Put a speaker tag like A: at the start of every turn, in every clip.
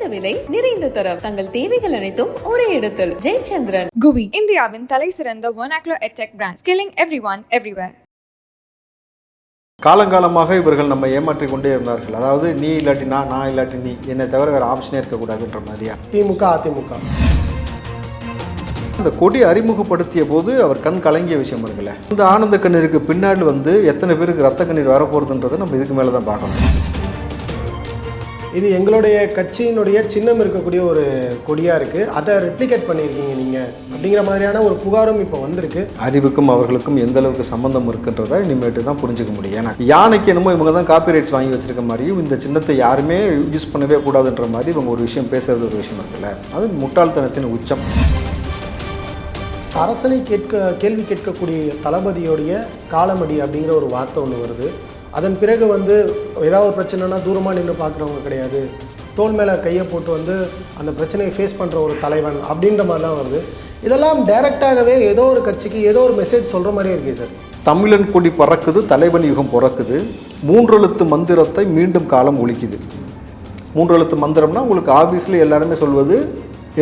A: குறைந்த விலை நிறைந்த தரம். தங்கள் தேவைகள் அனைத்தும் ஒரே இடத்தில். ஜெயச்சந்திரன்.
B: குவி இந்தியாவின் தலை சிறந்த ஒனாக்லோ edtech brand skilling every one everywhere
C: காலங்காலமாக இவர்கள் நம்ம ஏமாற்றி கொண்டே இருந்தார்கள். அதாவது நீ இல்லாட்டி நான் நான் இல்லாட்டி நீ. என்னை தவிர வேறு ஆப்ஷனே இருக்கக்கூடாதுன்ற மாதிரியா?
D: திமுக அதிமுக.
C: இந்த கொடி அறிமுகப்படுத்திய போது அவர் கண் கலங்கிய விஷயம் இருக்குல்ல இந்த ஆனந்த கண்ணீருக்கு பின்னாடி வந்து எத்தனை பேருக்கு ரத்த கண்ணீர் வரப்போகுதுன்றதை நம்ம இதுக்கு மேலே தான் பார்க்கணும்.
D: இது எங்களுடைய கட்சியினுடைய சின்னம் இருக்கக்கூடிய ஒரு கொடியாக இருக்குது அதை ரெப்ளிகேட் பண்ணியிருக்கீங்க நீங்கள் அப்படிங்கிற மாதிரியான ஒரு புகாரும் இப்போ வந்திருக்கு.
C: அறிவுக்கும் அவர்களுக்கும் எந்த அளவுக்கு சம்பந்தம் இருக்குன்றதை இனிமேட்டு தான் புரிஞ்சுக்க முடியும். ஏன்னா யானைக்கு என்னமோ இவங்க தான் காப்பி ரைட்ஸ் வாங்கி வச்சிருக்க மாதிரியும் இந்த சின்னத்தை யாருமே யூஸ் பண்ணவே கூடாதுன்ற மாதிரி இவங்க ஒரு விஷயம் பேசுறது ஒரு விஷயம் இருக்குல்ல. அது முட்டாள்தனத்தின் உச்சம்.
D: அரசனை கேட்க கேள்வி கேட்கக்கூடிய தளபதியோடைய காலமடி அப்படிங்கிற ஒரு வார்த்தை ஒன்று வருது. அதன் பிறகு வந்து ஏதாவது ஒரு பிரச்சனைனா தூரமாக நின்று பார்க்குறவங்க கிடையாது. தோல் மேலே கையை போட்டு வந்து அந்த பிரச்சனையை ஃபேஸ் பண்ணுற ஒரு தலைவன் அப்படின்ற மாதிரிலாம் வருது. இதெல்லாம் டைரெக்டாகவே ஏதோ ஒரு கட்சிக்கு ஏதோ ஒரு மெசேஜ் சொல்கிற மாதிரியே இருக்கு சார்.
C: தமிழன் கொடி பறக்குது தலைவன் யுகம் பிறக்குது. மூன்றெழுத்து மந்திரத்தை மீண்டும் காலம் ஒழிக்குது. மூன்றெழுத்து மந்திரம்னா உங்களுக்கு ஆஃபீஸில் எல்லாருமே சொல்வது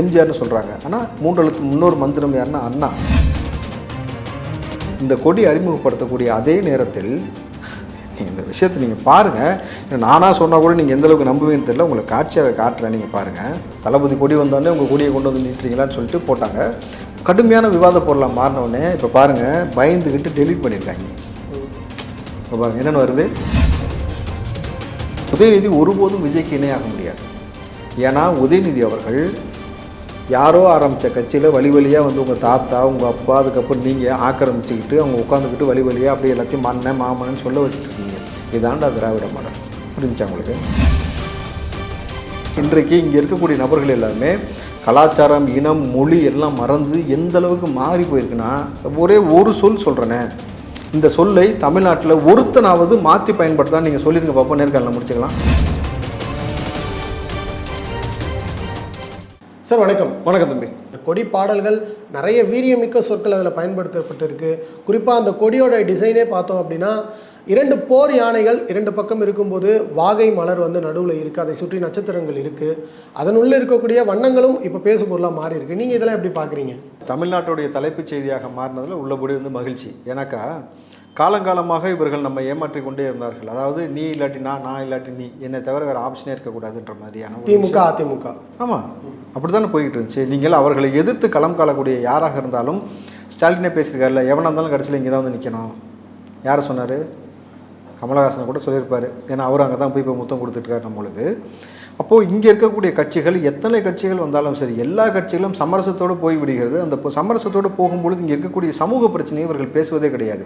C: எம்ஜிஆர்னு சொல்கிறாங்க ஆனால் மூன்றெழுத்து முன்னோர் மந்திரம் யாருன்னா அண்ணா. இந்த கொடி அறிமுகப்படுத்தக்கூடிய அதே நேரத்தில் இந்த விஷயத்தை நீங்கள் பாருங்கள் நானாக சொன்னால் கூட நீங்கள் எந்தளவுக்கு நம்புவீங்கன்னு தெரியல. உங்களை காட்சியாக காட்டுறேன் நீங்கள் பாருங்கள் தளபதி கொடி வந்தோடனே உங்கள் கொடியை கொண்டு வந்து நீட்டுறீங்களான்னு சொல்லிட்டு போட்டாங்க. கடுமையான விவாத பொருளாக மாறினோடனே இப்போ பாருங்கள் பயந்துக்கிட்டு டெலீட் பண்ணியிருக்காங்க இப்போ பாருங்கள் என்னென்னு வருது? உதயநிதி ஒருபோதும் விஜய்க்கு இணையாக முடியாது. ஏன்னா உதயநிதி அவர்கள் யாரோ ஆரம்பித்த கட்சியில் வழி வழியாக வந்து உங்கள் தாத்தா உங்கள் அப்பா அதுக்கப்புறம் நீங்கள் ஆக்கிரமிச்சுக்கிட்டு அவங்க உட்காந்துக்கிட்டு வழி வழியாக அப்படியே எல்லாத்தையும் மண்ணை மாமன்னு சொல்ல வச்சுட்டு இருக்கீங்க. இதாண்டா திராவிட மாடல். புரிஞ்சுச்சா உங்களுக்கு? இன்றைக்கு இங்கே இருக்கக்கூடிய நபர்கள் எல்லாமே கலாச்சாரம் இனம் மொழி எல்லாம் மறந்து எந்த அளவுக்கு மாறி போயிருக்குன்னா ஒரே ஒரு சொல் சொல்கிறேனே இந்த சொல்லை தமிழ்நாட்டில் ஒருத்தனாவது மாற்றி பயன்படுத்தா நீங்கள் சொல்லிருங்க. பார்ப்போம் நேர்காணல முடிச்சுக்கலாம்.
D: சார் வணக்கம்.
C: வணக்கம் தம்பி.
D: கொடி பாடல்கள் நிறைய வீரியமிக்க சொற்கள் அதில் பயன்படுத்தப்பட்டிருக்கு. குறிப்பாக அந்த கொடியோட டிசைனே பார்த்தோம் அப்படின்னா இரண்டு போர் யானைகள் இரண்டு பக்கம் இருக்கும்போது வாகை மலர் வந்து நடுவில் இருக்குது அதை சுற்றி நட்சத்திரங்கள் இருக்குது அதனுள்ளே இருக்கக்கூடிய வண்ணங்களும் இப்போ பேசு பொருளாக மாறி இருக்கு நீங்கள் இதெல்லாம் எப்படி பார்க்குறீங்க?
C: தமிழ்நாட்டுடைய தலைப்புச் செய்தியாக மாறினதில் உள்ளபடி வந்து மகிழ்ச்சி. ஏன்னாக்கா காலங்காலமாக இவர்கள் நம்ம ஏமாற்றி கொண்டே இருந்தார்கள். அதாவது நீ இல்லாட்டி நான் நான் இல்லாட்டி நீ என்னை தவிர வேறு ஆப்ஷனே இருக்கக்கூடாதுன்ற மாதிரியான
D: திமுக அதிமுக.
C: ஆமாம் அப்படி தானே போய்கிட்டு இருந்துச்சு. நீங்கள் அவர்களை எதிர்த்து களம் காலக்கூடிய யாராக இருந்தாலும் ஸ்டாலினே பேசியிருக்காருல்ல எவனாக இருந்தாலும் கடைசியில் இங்கே தான் வந்து நிற்கணும் யார் சொன்னார்? கமலஹாசனை கூட சொல்லியிருப்பார். ஏன்னா அவர் அங்கே தான் போய் இப்போ முத்தம் கொடுத்துட்ருக்காரு நம்மளுது அப்போது இங்கே இருக்கக்கூடிய கட்சிகள் எத்தனை கட்சிகள் வந்தாலும் சரி எல்லா கட்சிகளும் சமரசத்தோடு போய் விடுகிறது. அந்த சமரசத்தோடு போகும்பொழுது இங்கே இருக்கக்கூடிய சமூக பிரச்சனையை இவர்கள் பேசுவதே கிடையாது.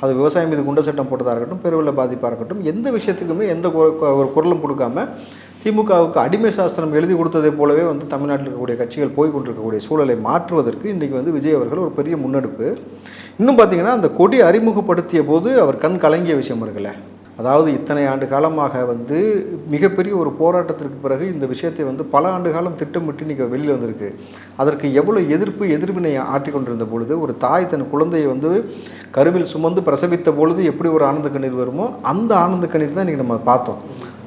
C: அது விவசாயம் மீது குண்ட சட்டம் போட்டதாக இருக்கட்டும் பெருவெள்ள பாதிப்பாக இருக்கட்டும் எந்த விஷயத்துக்குமே எந்த குர- ஒரு குரலும் கொடுக்காம திமுகவுக்கு அடிமை சாஸ்திரம் எழுதி கொடுத்ததை போலவே வந்து தமிழ்நாட்டில் இருக்கக்கூடிய கட்சிகள் போய் கொண்டிருக்கக்கூடிய சூழலை மாற்றுவதற்கு இன்றைக்கி வந்து விஜய் அவர்கள் ஒரு பெரிய முன்னெடுப்பு. இன்னும் பார்த்தீங்கன்னா அந்த கொடி அறிமுகப்படுத்திய போது அவர் கண் கலங்கிய விஷயம் இருக்குல்ல. அதாவது இத்தனை ஆண்டு காலமாக வந்து மிகப்பெரிய ஒரு போராட்டத்திற்கு பிறகு இந்த விஷயத்தை வந்து பல ஆண்டு காலம் திட்டமிட்டு இன்றைக்கி வெளியில் வந்திருக்கு. அதற்கு எவ்வளோ எதிர்ப்பு எதிர்வினை ஆற்றிக் கொண்டிருந்த பொழுது ஒரு தாய் தன் குழந்தையை வந்து கருவில் சுமந்து பிரசவித்த பொழுது எப்படி ஒரு ஆனந்த கண்ணீர் வருமோ அந்த ஆனந்த கண்ணீர் தான் இன்றைக்கி நம்ம பார்த்தோம்.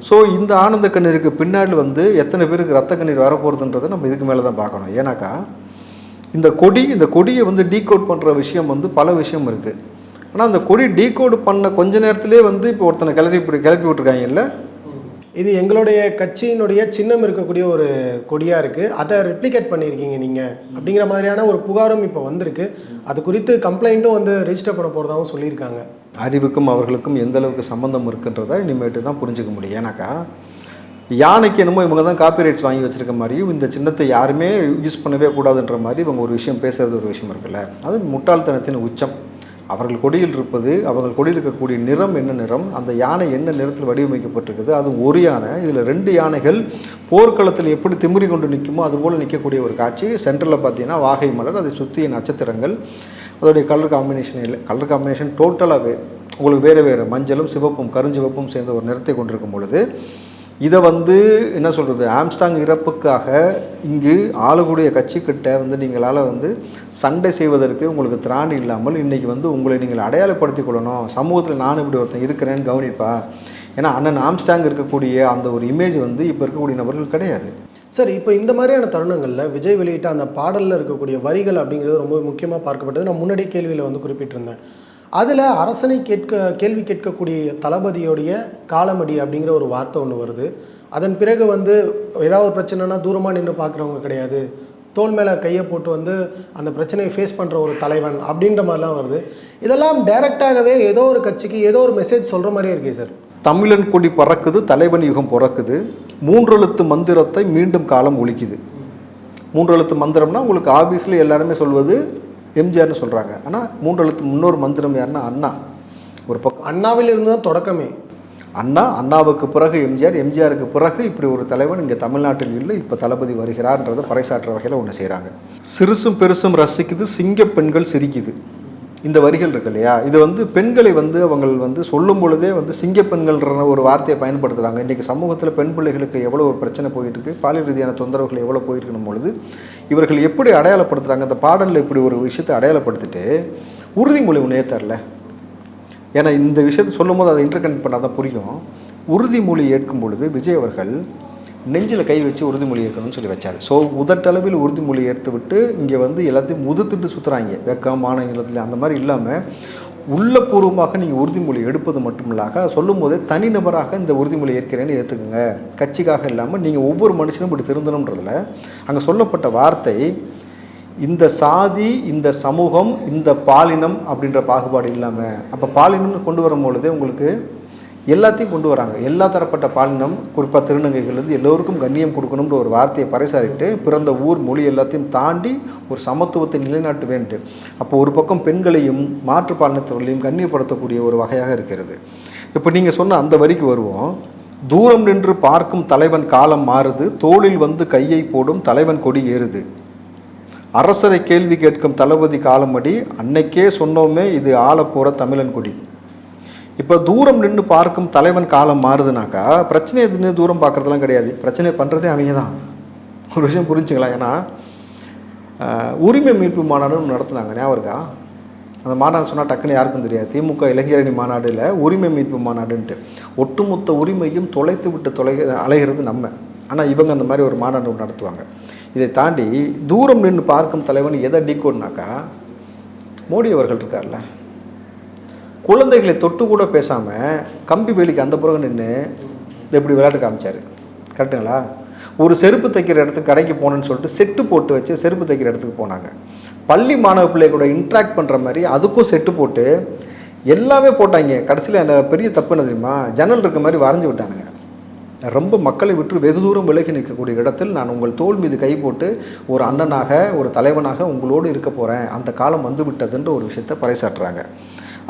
C: ஸோ இந்த ஆனந்த கண்ணீருக்கு பின்னாடி வந்து எத்தனை பேருக்கு ரத்த கண்ணீர் வரப்போகிறதுன்றதை நம்ம இதுக்கு மேலே தான் பார்க்கணும். ஏன்னாக்கா இந்த கொடி இந்த கொடியை வந்து டீகோட் பண்ணுற விஷயம் வந்து பல விஷயம் இருக்குது ஆனால் அந்த கொடி டீகோட் பண்ண கொஞ்ச நேரத்திலே வந்து இப்போ ஒருத்தனை கிளறி கிளப்பி விட்ருக்காங்கல்ல
D: இது எங்களுடைய கட்சியினுடைய சின்னம் இருக்கக்கூடிய ஒரு கொடியாக இருக்குது அதை ரெப்ளிகேட் பண்ணியிருக்கீங்க நீங்கள் அப்படிங்கிற மாதிரியான ஒரு புகாரும் இப்போ வந்திருக்கு. அது குறித்து கம்ப்ளைண்ட்டும் வந்து ரெஜிஸ்டர் பண்ண போகிறதாகவும் சொல்லியிருக்காங்க.
C: அறிவுக்கும் அவர்களுக்கும் எந்த அளவுக்கு சம்பந்தம் இருக்குன்றதை இனிமேட்டு தான் புரிஞ்சுக்க முடியும். ஏன்னாக்கா யானைக்கு என்னமோ இவங்க தான் காப்பி ரைட்ஸ் வாங்கி வச்சிருக்க மாதிரியும் இந்த சின்னத்தை யாருமே யூஸ் பண்ணவே கூடாதுன்ற மாதிரி இவங்க ஒரு விஷயம் பேசுறது ஒரு விஷயம் இருக்குல்ல. அது முட்டாள்தனத்தின் உச்சம். அவர்கள் கொடியில் இருப்பது அவர்கள் கொடியில் இருக்கக்கூடிய நிறம் என்ன நிறம் அந்த யானை என்ன நிறத்தில் வடிவமைக்கப்பட்டிருக்குது அது ஒரு யானை இதில் ரெண்டு யானைகள் போர்க்களத்தில் எப்படி திமிரி கொண்டு நிற்குமோ அதுபோல் நிற்கக்கூடிய ஒரு காட்சி. சென்டரில் பார்த்தீங்கன்னா வாகை மலர் அதை சுற்றிய நட்சத்திரங்கள் அதோடைய கலர் காம்பினேஷன் இல்லை. கலர் காம்பினேஷன் டோட்டலாகவே உங்களுக்கு வேறு வேறு மஞ்சளும் சிவப்பும் கருஞ்சிவப்பும் சேர்ந்த ஒரு நிறத்தை கொண்டிருக்கும் பொழுது இதை வந்து என்ன சொல்கிறது ஆம்ஸ்டாங் இறப்புக்காக இங்கு ஆளக்கூடிய கட்சிக்கிட்ட வந்து நீங்களால் வந்து சண்டை செய்வதற்கு உங்களுக்கு திராணி இல்லாமல் இன்றைக்கி வந்து உங்களை நீங்கள் அடையாளப்படுத்திக் கொள்ளணும். சமூகத்தில் நான் இப்படி ஒருத்தன் இருக்கிறேன்னு கவனிப்பா. ஏன்னா அண்ணன் ஆம்ஸ்டாங் இருக்கக்கூடிய அந்த ஒரு இமேஜ் வந்து இப்போ இருக்கக்கூடிய நபர்கள் கிடையாது.
D: சரி இப்போ இந்த மாதிரியான தருணங்களில் விஜய் வெளியிட்ட அந்த பாடலில் இருக்கக்கூடிய வரிகள் அப்படிங்கிறது ரொம்ப முக்கியமாக பார்க்கப்பட்டது. நான் முன்னாடி கேள்வியில் வந்து குறிப்பிட்டிருந்தேன். அதில் அரசனை கேட்க கேள்வி கேட்கக்கூடிய தளபதியோடைய காலமடி அப்படிங்கிற ஒரு வார்த்தை ஒன்று வருது. அதன் பிறகு வந்து ஏதாவது ஒரு பிரச்சனைனா தூரமாக நின்று பார்க்குறவங்க கிடையாது. தோல் மேலே கையை போட்டு வந்து அந்த பிரச்சனையை ஃபேஸ் பண்ணுற ஒரு தலைவன் அப்படின்ற மாதிரிலாம் வருது. இதெல்லாம் டைரெக்டாகவே ஏதோ ஒரு கட்சிக்கு ஏதோ ஒரு மெசேஜ் சொல்கிற மாதிரியே இருக்கே சார்
C: தமிழன் கொடி பறக்குது தலைவன் யுகம் பிறக்குது. மூன்றெழுத்து மந்திரத்தை மீண்டும் காலம் ஒழிக்குது. மூன்றெழுத்து மந்திரம்னா உங்களுக்கு ஆஃபீஸில் எல்லாருமே சொல்வது எம்ஜிஆர்னு சொல்கிறாங்க ஆனால் மூன்றெழுத்து முன்னோரு மந்திரம் யாருன்னா அண்ணா. ஒரு பக்கம்
D: அண்ணாவில் இருந்து தான் தொடக்கமே.
C: அண்ணா அண்ணாவுக்கு பிறகு எம்ஜிஆர் எம்ஜிஆருக்கு பிறகு இப்படி ஒரு தலைவன் இங்கே தமிழ்நாட்டில் இல்லை இப்போ தளபதி வருகிறார்ன்றதை பறைசாற்றுற வகையில் ஒன்று செய்கிறாங்க சிறுசும் பெருசும் ரசிக்குது சிங்க பெண்கள் சிரிக்குது. இந்த வரிகள் இருக்கு இல்லையா? இது வந்து பெண்களை வந்து அவங்க வந்து சொல்லும் பொழுதே வந்து சிங்க பெண்கள்ன்ற ஒரு வார்த்தையை பயன்படுத்துகிறாங்க இன்றைக்கி சமூகத்தில் பெண் பிள்ளைகளுக்கு எவ்வளோ ஒரு பிரச்சனை போயிட்டு இருக்கு பாலியல் ரீதியான தொந்தரவுகள் எவ்வளோ போயிருக்கணும் பொழுது? இவர்கள் எப்படி அடையாளப்படுத்துகிறாங்க இந்த பாடலில் இப்படி ஒரு விஷயத்தை அடையாளப்படுத்திட்டு உறுதிமொழி ஒன்று ஏற்றார்ல ஏன்னா இந்த விஷயத்தை சொல்லும் போது அதை இன்டர்கனெக்ட் பண்ணால் தான் புரியும். உறுதிமொழி ஏற்கும் பொழுது விஜய் அவர்கள் நெஞ்சில் கை வச்சு உறுதிமொழி ஏற்கணும்னு சொல்லி வச்சார். ஸோ உதட்டளவில் உறுதிமொழி ஏற்று விட்டு இங்கே வந்து எல்லாத்தையும் முதுத்துட்டு சுற்றுறாங்க வெக்கம் மாநிலத்தில் அந்த மாதிரி இல்லாமல் உள்ளபூர்வமாக நீங்கள் உறுதிமொழி எடுப்பது மட்டுமில்லாக சொல்லும் போதே தனிநபராக இந்த உறுதிமொழி ஏற்கிறேன்னு ஏற்றுக்குங்க கட்சிக்காக இல்லாமல் நீங்கள் ஒவ்வொரு மனுஷனும் இப்படி திருந்தணுன்றதில் அங்கே சொல்லப்பட்ட வார்த்தை இந்த சாதி இந்த சமூகம் இந்த பாலினம் அப்படின்ற பாகுபாடு இல்லாமல் அப்போ பாலினம்னு கொண்டு வரும் பொழுதே உங்களுக்கு எல்லாத்தையும் கொண்டு வராங்க. எல்லா தரப்பட்ட பாலினம் குறிப்பாக திருநங்கைகள்லேருந்து எல்லோருக்கும் கண்ணியம் கொடுக்கணுன்ற ஒரு வார்த்தையை பறைசாரிட்டு பிறந்த ஊர் மொழி எல்லாத்தையும் தாண்டி ஒரு சமத்துவத்தை நிலைநாட்டுவேன்ட்டு. அப்போ ஒரு பக்கம் பெண்களையும் மாற்றுப்பாலினத்தவர்களையும் கண்ணியப்படுத்தக்கூடிய ஒரு வகையாக இருக்கிறது. இப்போ நீங்கள் சொன்ன அந்த வரிக்கு வருவோம். தூரம் நின்று பார்க்கும் தலைவன் காலம் மாறுது தோளில் வந்து கையை போடும் தலைவன் கொடி ஏறுது. அரசரை கேள்வி கேட்கும் தளபதி காலமடி அன்னைக்கே சொன்னோமே இது ஆளப்போகிற தமிழன் கொடி. இப்போ தூரம் நின்று பார்க்கும் தலைவன் காலம் மாறுதுனாக்கா பிரச்சனை எதுன்னு தூரம் பார்க்குறதுலாம் கிடையாது. பிரச்சனை பண்ணுறதே அவங்க தான். ஒரு விஷயம் புரிஞ்சுங்களா? ஏன்னா உரிமை மீட்பு மாநாடு நடத்துனாங்க. ஞாபகம் இருக்கா? அந்த மாநாடு சொன்னால் டக்குன்னு யாருக்கும் தெரியாது. திமுக இளைஞரணி மாநாடில் உரிமை மீட்பு மாநாடுன்ட்டு. ஒட்டுமொத்த உரிமையும் தொலைத்து விட்டு தொலை அலைகிறது நம்ம. ஆனால் இவங்க அந்த மாதிரி ஒரு மாநாடு நடத்துவாங்க. இதை தாண்டி தூரம் நின்று பார்க்கும் தலைவன் எதை டீகோட்னாக்கா மோடி அவர்கள் இருக்கார்ல. குழந்தைகளை தொட்டு கூட பேசாமல் கம்பி வேலிக்கு அந்த புறம் நின்று எப்படி விளையாட்டு காமிச்சார். கரெக்டுங்களா? ஒரு செருப்பு தைக்கிற இடத்துக்கு கடைக்கு போகணுன்னு சொல்லிட்டு செட்டு போட்டு வச்சு செருப்பு தைக்கிற இடத்துக்கு போனாங்க. பள்ளி மாணவ பிள்ளை கூட இன்ட்ராக்ட் பண்ணுற மாதிரி அதுக்கும் செட்டு போட்டு எல்லாமே போட்டாங்க. கடைசியில் என்ன பெரிய தப்பு என்ன தெரியுமா? ஜன்னல் இருக்க மாதிரி வரைஞ்சி விட்டானுங்க. ரொம்ப மக்களை விட்டு வெகு தூரம் விலகி நிற்கக்கூடிய இடத்தில் நான் உங்கள் தோள் மீது கை போட்டு ஒரு அண்ணனாக ஒரு தலைவனாக உங்களோடு இருக்க போகிறேன் அந்த காலம் வந்து விட்டதுன்ற ஒரு விஷயத்தை பறைசாற்றுறாங்க.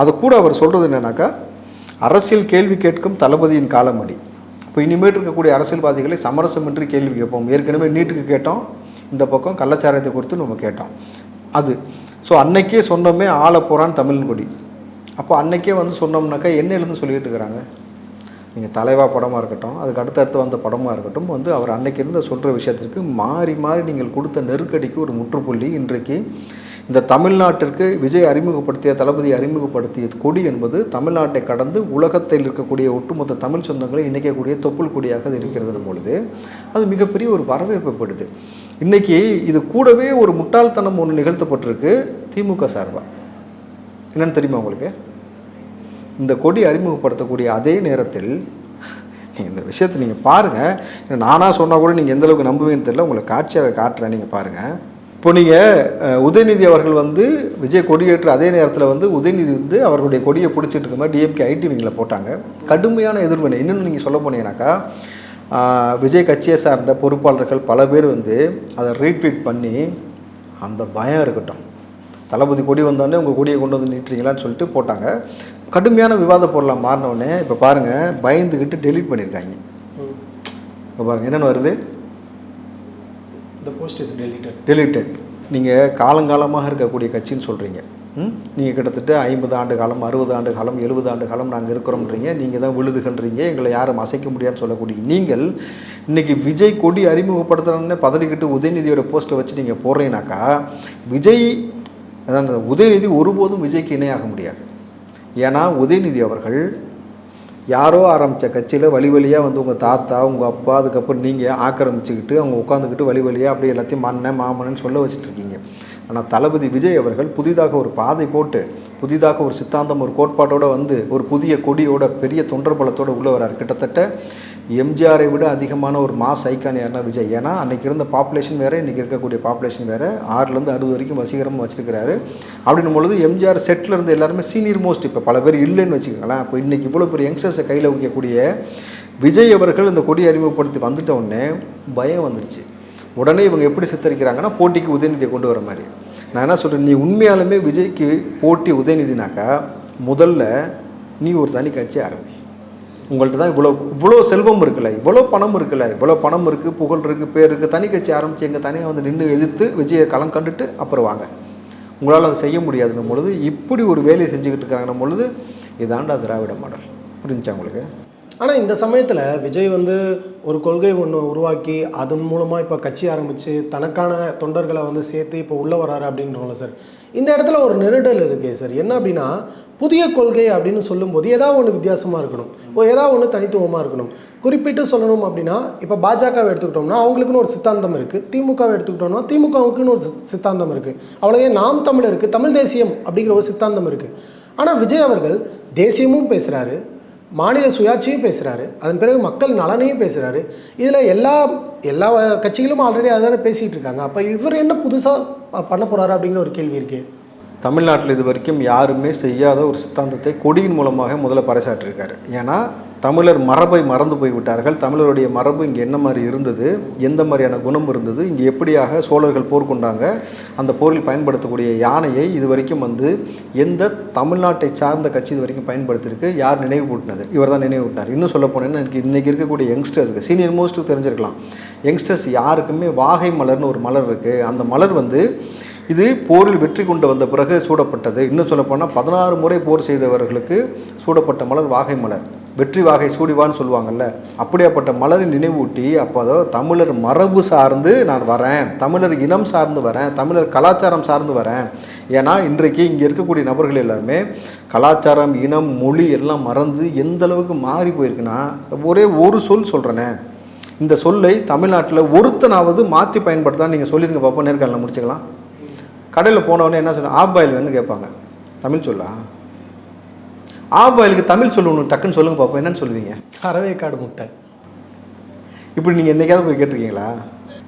C: அது கூட அவர் சொல்கிறது என்னன்னாக்கா அரசியல் கேள்வி கேட்கும் தளபதியின் காலமடி. இப்போ இனிமேட்டு இருக்கக்கூடிய அரசியல்வாதிகளை சமரசமின்றி கேள்வி கேட்போம். ஏற்கனவே நீட்டுக்கு கேட்டோம். இந்த பக்கம் கள்ளச்சாராயத்தை குறித்து நம்ம கேட்டோம். அது. ஸோ அன்னைக்கே சொன்னோமே ஆள போகிறான் தமிழ் கொடி. அப்போ அன்னைக்கே வந்து சொன்னோம்னாக்கா என்ன எழுந்து சொல்லிகிட்டு இருக்கிறாங்க நீங்கள் தலைவா படமாக இருக்கட்டும் அதுக்கு அடுத்தடுத்து வந்த படமாக இருக்கட்டும் வந்து அவர் அன்னைக்கு இருந்த சொல்கிற விஷயத்திற்கு மாறி மாறி நீங்கள் கொடுத்த நெருக்கடிக்கு ஒரு முற்றுப்புள்ளி இன்றைக்கு இந்த தமிழ்நாட்டிற்கு விஜய் அறிமுகப்படுத்திய தளபதி அறிமுகப்படுத்திய கொடி என்பது தமிழ்நாட்டை கடந்து உலகத்தில் இருக்கக்கூடிய ஒட்டுமொத்த தமிழ் சொந்தங்களை இணைக்கக்கூடிய தொப்புள் கொடியாக அது இருக்கிறது பொழுது அது மிகப்பெரிய ஒரு வரவேற்பப்படுது இன்னைக்கு இது கூடவே ஒரு முட்டாள்தனம் ஒன்று நிகழ்த்தப்பட்டிருக்கு திமுக சார்பாக என்னன்னு தெரியுமா உங்களுக்கு? இந்த கொடி அறிமுகப்படுத்தக்கூடிய அதே நேரத்தில் இந்த விஷயத்தை நீங்கள் பாருங்கள் நானாக சொன்னால் கூட நீங்கள் எந்தளவுக்கு நம்புவீங்கன்னு தெரியல. உங்களை காட்சியாக காட்டுறேன். நீங்கள் பாருங்கள் இப்போ நீங்கள் உதயநிதி அவர்கள் வந்து விஜய் கொடியேற்ற அதே நேரத்தில் வந்து உதயநிதி வந்து அவர்களுடைய கொடியை பிடிச்சிட்டு இருக்க மாதிரி டிஎம்கே ஐடி விங்கில் போட்டாங்க. கடுமையான எதிர்வினை. இன்னும் நீங்கள் சொல்ல போனீங்கன்னாக்கா விஜய் கட்சியை சார்ந்த பொறுப்பாளர்கள் பல பேர் வந்து அதை ரீட்வீட் பண்ணி அந்த பயம் இருக்கட்டும். தளபதி கொடி வந்தோடனே உங்கள் கொடியை கொண்டு வந்து நீட்டுறீங்களான்னு சொல்லிட்டு போட்டாங்க. கடுமையான விவாத பொருளாக மாறினோடனே இப்போ பாருங்கள் பயந்துக்கிட்டு டெலீட் பண்ணியிருக்காங்க இப்போ பாருங்கள் என்னென்ன வருது?
D: இந்த போஸ்ட் இஸ் டெலிட்டட்
C: டெலிட்டட் நீங்கள் காலங்காலமாக இருக்கக்கூடிய கட்சின்னு சொல்கிறீங்க நீங்கள் கிட்டத்தட்ட ஐம்பது ஆண்டு காலம் அறுபது ஆண்டு காலம் எழுபது ஆண்டு காலம் நாங்கள் இருக்கிறோம்ன்றீங்க. நீங்கள் தான் விழுதுகள்ன்றீங்க எங்களை யாரும் அசைக்க முடியாதுன்னு சொல்லக்கூடிய நீங்கள் இன்னைக்கு விஜய் கொடி அறிமுகப்படுத்துறோன்னே பதறிக்கிட்டு உதயநிதியோட போஸ்ட்டை வச்சு நீங்கள் போடுறீங்கனாக்கா விஜய் அதான் உதயநிதி ஒருபோதும் விஜய்க்கு இணையாக முடியாது. ஏன்னா உதயநிதி அவர்கள் யாரோ ஆரம்பித்த கட்சியில் வழி வழியாக வந்து உங்கள் தாத்தா உங்கள் அப்பா அதுக்கப்புறம் நீங்கள் ஆக்கிரமிச்சுக்கிட்டு அவங்க உட்காந்துக்கிட்டு வழி வழியாக அப்படியே எல்லாத்தையும் மண்ணன் மாமனன்னு சொல்ல வச்சுட்டு இருக்கீங்க ஆனால் தளபதி விஜய் அவர்கள் புதிதாக ஒரு பாதை போட்டு புதிதாக ஒரு சித்தாந்தம் ஒரு கோட்பாட்டோடு வந்து ஒரு புதிய கொடியோட பெரிய தொண்டர் பலத்தோடு உள்ளே வரார். கிட்டத்தட்ட எம்ஜிஆரை விட அதிகமான ஒரு மாஸ் ஐக்கான் யாருன்னா விஜய். ஏன்னா அன்றைக்கி இருந்த பாப்புலேஷன் வேறு இன்றைக்கி இருக்கக்கூடிய பாப்புலேஷன் வேறு. ஆறுலேருந்து அறுபது வரைக்கும் வசீகரமாக வச்சிருக்கிறாரு. அப்படின்னும் பொழுது எம்ஜிஆர் செட்டில் இருந்து எல்லாருமே சீனியர் மோஸ்ட் இப்போ பல பேர் இல்லைன்னு வச்சுக்கோங்களேன். இப்போ இன்றைக்கி இவ்வளோ பெரிய யங்ஸ்டர்ஸை கையில் வைக்கக்கூடிய விஜய் அவர்கள் இந்த கொடி அறிமுகப்படுத்தி வந்துட்டோடனே பயம் வந்துடுச்சு உடனே இவங்க எப்படி சித்தரிக்கிறாங்கன்னா போட்டிக்கு உதயநிதியை கொண்டு வர மாதிரி. நான் என்ன சொல்கிறேன் நீ உண்மையாலுமே விஜய்க்கு போட்டி உதயநிதினாக்கா முதல்ல நீ ஒரு தனி கட்சி ஆரம்பி உங்கள்கிட்ட தான் இவ்வளோ இவ்வளோ செல்வம் இருக்குல்ல இவ்வளோ பணம் இருக்குல்ல இவ்வளோ பணம் இருக்குது புகழ் இருக்குது பேர் இருக்குது தனி கட்சி ஆரம்பித்து எங்கள் தனியாக வந்து நின்று எதிர்த்து விஜயை களம் கண்டுட்டு அப்புறம் வாங்க. உங்களால் அதை செய்ய முடியாதுன்னும் பொழுது இப்படி ஒரு வேலையை செஞ்சுக்கிட்டு இருக்காங்கன்னும் பொழுது இதாண்டா திராவிட மாடல். புரிஞ்சா உங்களுக்கு?
D: ஆனால் இந்த சமயத்தில் விஜய் வந்து ஒரு கொள்கை ஒன்று உருவாக்கி அதன் மூலமாக இப்போ கட்சி ஆரம்பித்து தனக்கான தொண்டர்களை வந்து சேர்த்து இப்போ உள்ளே வராரு அப்படின்றோம்ல சார். இந்த இடத்துல ஒரு நெருடல் இருக்கே சார். என்ன அப்படின்னா புதிய கொள்கை அப்படின்னு சொல்லும்போது ஏதாவது ஒன்று வித்தியாசமாக இருக்கணும். ஓ ஏதாவது ஒன்று தனித்துவமாக இருக்கணும். குறிப்பிட்டு சொல்லணும் அப்படின்னா இப்போ பாஜகவை எடுத்துக்கிட்டோம்னா அவங்களுக்குன்னு ஒரு சித்தாந்தம் இருக்குது திமுகவை எடுத்துக்கிட்டோம்னா திமுகவுக்குன்னு ஒரு சித்தாந்தம் இருக்குது அவ்வளோவே நாம் தமிழருக்கு இருக்குது தமிழ் தேசியம் அப்படிங்கிற ஒரு சித்தாந்தம் இருக்குது ஆனால் விஜய் அவர்கள் தேசியமும் பேசுகிறாரு மாநில சுயாட்சியும் பேசுகிறாரு அதன் பிறகு மக்கள் நலனையும் பேசுகிறாரு இதில் எல்லா எல்லா கட்சிகளும் ஆல்ரெடி அதான பேசிகிட்டு இருக்காங்க. அப்போ இவர் என்ன புதுசாக பண்ண போகிறாரு அப்படிங்கிற ஒரு கேள்வி இருக்குது
C: தமிழ்நாட்டில் இது வரைக்கும் யாருமே செய்யாத ஒரு சித்தாந்தத்தை கொடியின் மூலமாக முதல்ல பறைசாற்றிருக்காரு ஏன்னா தமிழர் மரபை மறந்து போய் விட்டார்கள். தமிழருடைய மரபு இங்கே என்ன மாதிரி இருந்தது? எந்த மாதிரியான குணம் இருந்தது? இங்கே எப்படியாக சோழர்கள் போர் கொண்டாங்க? அந்த போரில் பயன்படுத்தக்கூடிய யானையை இது வரைக்கும் வந்து எந்த தமிழ்நாட்டை சார்ந்த கட்சி இது வரைக்கும் பயன்படுத்தியிருக்கு? யார் நினைவு கூட்டினது? இவர் தான் நினைவு கூட்டினார். இன்னும் சொல்ல போனேன்னா எனக்கு இன்றைக்கி இருக்கக்கூடிய யங்ஸ்டர்ஸுக்கு சீனியர் மோஸ்ட்டுக்கு தெரிஞ்சிருக்கலாம். யங்ஸ்டர்ஸ் யாருக்குமே வாகை மலர்னு ஒரு மலர் இருக்குது அந்த மலர் வந்து இது போரில் வெற்றி கொண்டு வந்த பிறகு சூடப்பட்டது. இன்னும் சொல்லப்போனால் பதினாறு முறை போர் செய்தவர்களுக்கு சூடப்பட்ட மலர் வாகை மலர். வெற்றி வாகை சூடிவான்னு சொல்லுவாங்கல்ல. அப்படியாப்பட்ட மலரை நினைவூட்டி அப்போதோ தமிழர் மரபு சார்ந்து நான் வரேன். தமிழர் இனம் சார்ந்து வரேன். தமிழர் கலாச்சாரம் சார்ந்து வரேன். ஏன்னா இன்றைக்கு இங்கே இருக்கக்கூடிய நபர்கள் எல்லாருமே கலாச்சாரம் இனம் மொழி எல்லாம் மறந்து எந்த அளவுக்கு மாறி போயிருக்குன்னா ஒரே ஒரு சொல் சொல்கிறேனே இந்த சொல்லை தமிழ்நாட்டில் ஒருத்தனாவது மாற்றி பயன்படுத்தான்னு நீங்கள் சொல்லியிருங்க பார்ப்போம் நேர்காணல முடிச்சுக்கலாம். கடையில் போனவொடனே என்ன சொல்ல ஆப் பாயில் வேணும்னு கேட்பாங்க. தமிழ் சொல்லா? ஆப் பாயிலுக்கு தமிழ் சொல்லணும் டக்குன்னு சொல்லுங்க பார்ப்போம் என்னன்னு சொல்லுவீங்க?
D: அறவேக்காடு முட்டை.
C: இப்படி நீங்கள் என்னைக்காவது போய் கேட்டிருக்கீங்களா?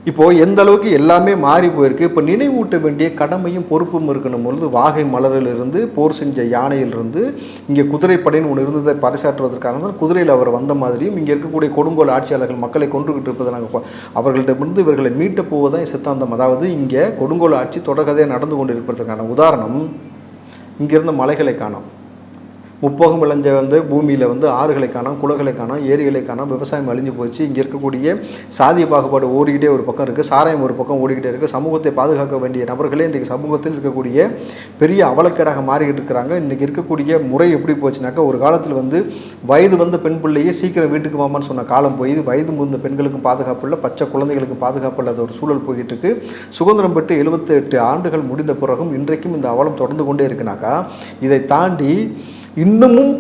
C: இப்போது எந்த அளவுக்கு எல்லாமே மாறி போயிருக்கு இப்போ நினைவூட்ட வேண்டிய கடமையும் பொறுப்பும் இருக்கணும் பொழுது வாகை மலரிலிருந்து போர் செஞ்ச யானையிலிருந்து இங்கே குதிரைப்படைன்னு ஒன்று இருந்ததை பறைசாற்றுவதற்காக தான் குதிரையில் அவர் வந்த மாதிரியும் இங்கே இருக்கக்கூடிய கொடுங்கோல் ஆட்சியாளர்கள் மக்களை கொன்றுகிட்டு இருப்பதை நாங்கள் அவர்களிடமிருந்து இவர்களை மீட்ட போவதான் சித்தாந்தம். அதாவது இங்கே கொடுங்கோல் ஆட்சி தொடர்கதையாக நடந்து கொண்டு இருப்பதற்கான உதாரணம் இங்கிருந்த மலைகளை காணும். முப்போகம் விளைஞ்ச வந்து பூமியில் வந்து ஆறுகளை காணோம் குளங்களை காணோம் ஏரிகளை காணோம் விவசாயம் அழிஞ்சு போச்சு. இங்கே இருக்கக்கூடிய சாதிய பாகுபாடு ஓடிக்கிட்டே ஒரு பக்கம் இருக்குது சாராயம் ஒரு பக்கம் ஓடிக்கிட்டே இருக்குது சமூகத்தை பாதுகாக்க வேண்டிய நபர்களே இன்றைக்கு சமூகத்தில் இருக்கக்கூடிய பெரிய அவலக்கேடாக மாறிக்கிட்டு இருக்கிறாங்க. இன்றைக்கி இருக்கக்கூடிய முறை எப்படி போச்சுனாக்கா ஒரு காலத்தில் வந்து வயது வந்த பெண் பிள்ளையே சீக்கிரம் வீட்டுக்கு வாமான்னு சொன்ன காலம் போய் வயது முந்த பெண்களுக்கும் பாதுகாப்பு இல்லை. பச்சை குழந்தைகளுக்கும் பாதுகாப்பு இல்லாத ஒரு சூழல் போய்கிட்டு இருக்கு. சுதந்திரம் பெற்று 78 ஆண்டுகள் முடிந்த பிறகும் இன்றைக்கும் இந்த அவலம் தொடர்ந்து கொண்டே இருக்குனாக்கா இதை தாண்டி இன்னமும்